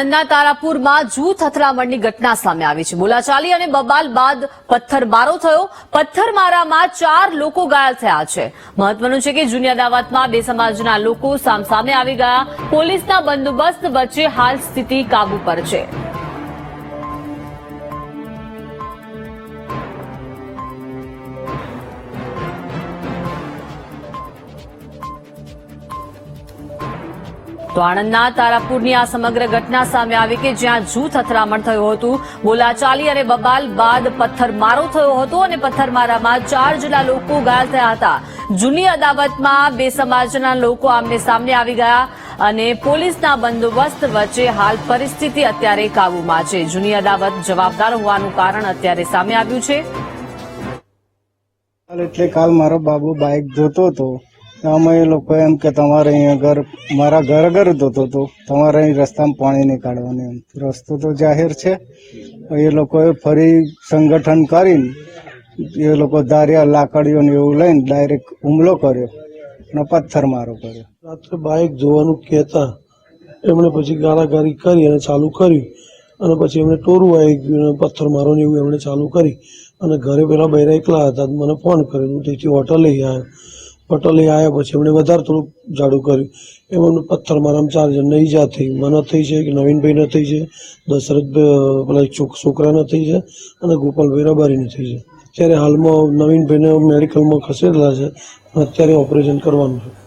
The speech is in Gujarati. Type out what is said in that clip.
આણંદના તારાપુરમાં જૂથ અથડામણની ઘટના સામે આવી છે. બોલાચાલી અને બબાલ બાદ પથ્થરમારો થયો. પથ્થરમારામાં ચાર લોકો ઘાયલ થયા છે. મહત્વનું છે કે જૂની અદાવતમાં બે સમાજના લોકો સામસામે આવી ગયા. પોલીસના બંદોબસ્ત વચ્ચે હાલ સ્થિતિ કાબુ પર છે. તો આણંદના તારાપુરની આ સમગ્ર ઘટના સામે આવી કે જ્યાં જૂથ અથડામણ થયું હતું. બોલાચાલી અને બબાલ બાદ પથ્થરમારો થયો હતો અને પથ્થરમારામાં ચાર જેટલા લોકો ઘાયલ થયા હતા. જૂની અદાવતમાં બે સમાજના લોકો આમને સામને આવી ગયા અને પોલીસના બંદોબસ્ત વચ્ચે હાલ પરિસ્થિતિ અત્યારે કાબુમાં છે. જૂની અદાવત જવાબદાર હોવાનું કારણ અત્યારે સામે આવ્યું છે. એટલે કાલ મારો બાબુ બાઇક ધોતો હતો. અમે એ લોકો એમ કે તમારે અહીંયા ઘર, મારા ઘર ઘર ધોતો હતો તમારે અહીં રસ્તામાં પાણી નીકાળવાનું એમ. રસ્તો તો જાહેર છે. એ લોકોએ ફરી સંગઠન કરીને, એ લોકો ધાર્યા લાકડીઓ ને એવું લઈને ડાયરેક્ટ હુમલો કર્યો અને પથ્થરમારો કર્યો. રાત્રે બાઇક જોવાનું કહેતા એમણે પછી ગાળાગારી કરી અને ચાલુ કર્યું અને પછી એમણે ટોરું આવી ગયું પથ્થર મારો ને એવું એમણે ચાલુ કરી અને ઘરે પેલા બૈરા એકલા હતા. મને ફોન કર્યો, હું તેથી હોટલે આવ્યો. હોટલે આવ્યા પછી એમણે વધારે થોડુંક જાડું કર્યું. એમાં અમને પથ્થર મારામાં ચાર જણને ઈજા થઈ. મને થઈ છે કે નવીનભાઈને થઈ છે દશરથ પેલા છોક- છોકરાને થઈ છે અને ગોપાલભાઈ રબારીને થઈ છે ત્યારે હાલમાં નવીનભાઈને મેડિકલમાં ખસેડેલા છે અત્યારે ઓપરેશન કરવાનું છે.